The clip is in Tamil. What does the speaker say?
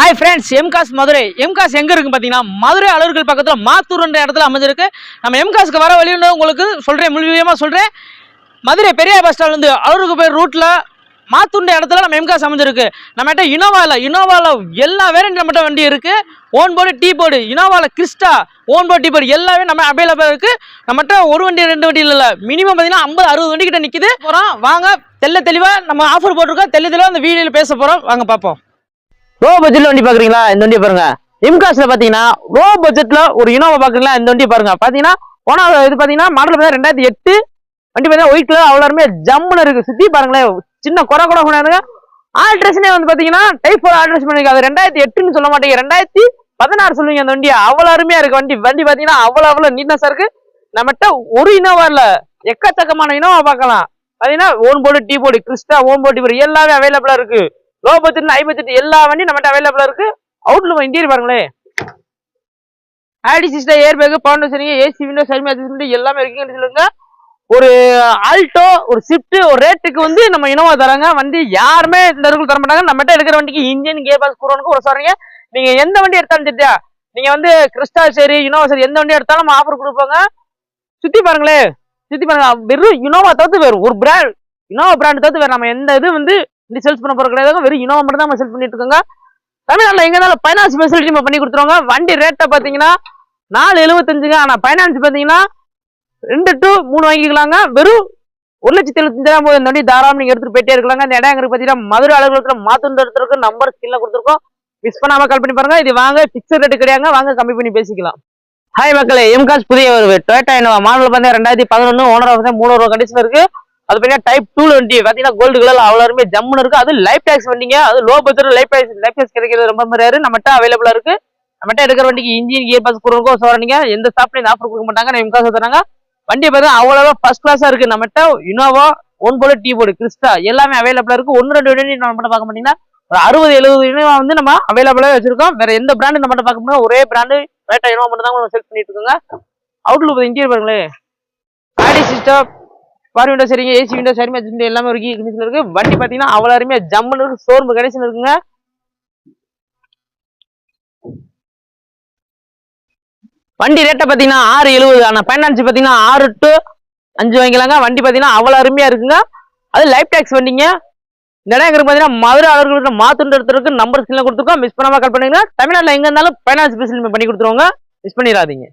ஹாய் ஃப்ரெண்ட்ஸ் எம்காஸ் மதுரை. எம்காஸ் எங்கே இருக்கு பார்த்தீங்கன்னா மதுரை அலுவலர்கள் பக்கத்தில் மாத்தூர்ன்ற இடத்துல அமைஞ்சிருக்கு. நம்ம எம்காஸ்க்கு வர வழின்னு உங்களுக்கு சொல்கிறேன் மூலியமாக சொல்கிறேன் மதுரை பெரியார் பஸ் ஸ்டாண்ட் வந்து அலுவலருக்கு போய் ரூட்டில் மாத்தூர்ன்ற இடத்துல நம்ம எம்காஸ் அமைஞ்சிருக்கு. நம்மகிட்ட இனோவாவில் இனோவாவில் எல்லா வேரியன்ட் நம்மகிட்ட வண்டி இருக்குது own board T board இனோவாவில் Crysta own board T board எல்லாமே நம்ம அவைலபிள் இருக்குது நம்மகிட்ட ஒரு வண்டி ரெண்டு வண்டி இல்லை மினிமம் பார்த்தீங்கன்னா ஐம்பது அறுபது வண்டி கிட்ட நிக்குது. போகிறோம் வாங்க. தெல்ல தெளிவாக நம்ம ஆஃபர் போட்டிருக்கோம். தெல்ல தெளிவாக அந்த வீடியோவில் பேச போகிறோம் வாங்க பார்ப்போம் லோ பட்ஜெட்ல வண்டி பாக்குறீங்களா? இந்த வண்டியை பாருங்க. இம்காஸ்ல பாத்தீங்கன்னா லோ பட்ஜெட்ல ஒரு இனோவா பாக்குறீங்களா? இந்த வண்டியை பாருங்க. பாத்தீங்கன்னா போனா இது பாத்தீங்கன்னா மாடல் பாத்தீங்கன்னா ரெண்டாயிரத்தி எட்டு. வண்டி பாத்தீங்கன்னா ஒயிட் கலர் அவ்வளோருமே ஜம்முன்னு இருக்கு. சுத்தி பாருங்களேன் சின்ன குறை கூட கொண்டாருங்க ஆல்ட்ரேஷனே வந்து பாத்தீங்கன்னா டைப் ஃபோர் ஆல்ட்ரேஷன் பண்ணிருக்கு அது ரெண்டாயிரத்தி எட்டுன்னு சொல்ல மாட்டேங்க. ரெண்டாயிரத்தி பதினாறு சொல்லுவீங்க அந்த வண்டி அவ்வளோ அருமையா இருக்கு வண்டி. வண்டி பாத்தீங்கன்னா அவ்வளோ அவ்வளோ நீட்னஸா இருக்கு. நம்மகிட்ட ஒரு இனோவா இல்ல. எக்கச்சக்கமான இனோவா பார்க்கலாம். பாத்தீங்கன்னா own board T board Crysta own board T board எல்லாமே அவைலபிளா இருக்கு. லோ பட்ஜெட் ஹை எல்லா வண்டியும் நம்மகிட்ட அவைலபிளா இருக்கு. அவுட்ல இன்டீரியர் பாருங்களேன். ஆடி சிஸ்டர் ஏர் பேக் பவுண்டர் சரிங்க ஏசி விண்டோ சரிமே எல்லாமே இருக்குங்கன்னு சொல்லுங்க ஒரு ஆல்டோ ஒரு ஸ்விஃப்ட் ஒரு ரேட்டுக்கு வந்து நம்ம இனோவா தராங்க வண்டி யாருமே இந்த இடத்துல தர மாட்டாங்க. நம்மகிட்ட எடுக்கிற வண்டிக்கு இன்ஜின் கேர் பாஸ் குரோனுக்கு ஒரு சொல்றீங்க. நீங்க எந்த வண்டி எடுத்தாலும் சரியா நீங்க வந்து கிறிஸ்டா சரி இனோவா சரி எந்த வண்டி எடுத்தாலும் ஆஃபர் கொடுப்பாங்க. சுத்தி பாருங்களேன். சுத்தி பாருங்க. வெறும் இனோவா தவிர்த்து வேறு ஒரு பிராண்ட் இனோவா பிராண்ட் தவிர்த்து வேறு நம்ம எந்த இது வந்து இந்த சேல்ஸ் பண்ண போற கிடையாது வெறும் இனோவா மட்டும் தான் சேல் பண்ணிட்டு இருக்காங்க. தமிழ்நாட்டில் எங்க இருந்தாலும் ஃபைனான்ஸ் ஃபெசிலிட்டி நம்ம பண்ணி கொடுத்துருவாங்க. வண்டி ரேட்டை பார்த்தீங்கன்னா நாலு எழுபத்தஞ்சுங்க ஆனால் ஃபைனான்ஸ் பார்த்தீங்கன்னா ரெண்டு டு மூணு வாங்கிக்கலாங்க. வெறும் ஒரு லட்சத்தி எழுபத்தஞ்சாயிரம் போது இந்த வண்டி தாராளம் நீங்க எடுத்துட்டு போயிட்டே இருக்கலாங்க. இந்த இடம் எங்களுக்கு பார்த்தீங்கன்னா மதுரை அலுவலகத்தில் மாத்தூர் இடத்துக்கு நம்பர் ஸ்கில்ல கொடுத்துருக்கோம். மிஸ் பண்ணாம கால் பண்ணி பாருங்க. இது வாங்க பிக்சர் ரேட்டு கிடையாங்க வாங்க கம்மி பண்ணி பேசிக்கலாம். ஹாய் மக்களே எம்காஸ் புதிய ஒரு டொயட்டா இனோவா மாடல் பார்த்தீங்கன்னா ரெண்டாயிரத்தி பதினொன்று ஓனர் வந்து மூணு ரூபா கண்டிஷன் இருக்கு. அது பார்த்தீங்கன்னா டைப் டூ வண்டி பார்த்தீங்கன்னா கோல்டு கலர் அவ்வளோ ஜம்முன்னு இருக்கு. அது லைஃப் டேக்ஸ் வண்டிங்க. அது low budget life tax life tax கிடைக்கிறது ரொம்ப ரேரு நம்மகிட்ட அவைலபிளா இருக்கு. நம்மகிட்ட எடுக்கிற வண்டிக்கு இன்ஜின் கியர் பாஸ் கொடுக்கும் சொல்றீங்க எந்த ஸ்டாப்லையும் இந்த ஆஃபர் கொடுக்க மாட்டாங்க. நான் எம்காஸ் தராங்க. வண்டி பார்த்தா அவ்வளோவா ஃபர்ஸ்ட் கிளாஸா இருக்கு நம்மகிட்ட. இனோவா ஒன் போல டீ போர்டு கிறிஸ்டா எல்லாமே அவைலபிளா இருக்கு. ஒன்று ரெண்டு வண்டி நம்ம மட்டும் பார்க்க மாட்டீங்கன்னா ஒரு அறுபது எழுபது இனோவா வந்து நம்ம அவைலபிளாக வச்சிருக்கோம். வேற எந்த பிராண்டு நம்ம மட்டும் பார்க்க முடியும் ஒரே பிராண்டு ரேட்டா இனோவா மட்டும் தான் செல் பண்ணிட்டு இருக்கோங்க. அவுட்லுக் இன்டீரியர் பாருங்களேன். ஆடி சிஸ்டம் பார் விண்டோ சரிங்க ஏசி விண்டோ சரி மேட்ச் எல்லாமே ஒரு கண்டிஷன் இருக்கு. வண்டி பார்த்தீங்கன்னா அவ்வளோ அருமையா ஜம்முன்னு இருக்கு. ஷோரூம் கண்டிஷன் இருக்குங்க. வண்டி ரேட்டை பார்த்தீங்கன்னா ஆறு எழுபது. ஆனால் ஃபைனான்ஸ் பார்த்தீங்கன்னா ஆறு டு அஞ்சு வாங்கிக்கலாங்க. வண்டி பார்த்தீங்கன்னா அவ்வளோ அருமையாக இருக்குங்க. அது லைஃப் டேக்ஸ் வண்டிங்க. இந்த பார்த்தீங்கன்னா மதுரை அவர்களுக்கு மாத்துன்ற இடத்துக்கு நம்பர் ஸ்கிரீனில் கொடுத்துருக்கோம். மிஸ் பண்ணாமல் கால் பண்ணுங்க தமிழ்நாட்டில் எங்கே இருந்தாலும் ஃபைனான்ஸ் ஃபெசிலிட்டி பண்ணி கொடுத்துருவாங்க. மிஸ் பண்ணிடாதீங்க.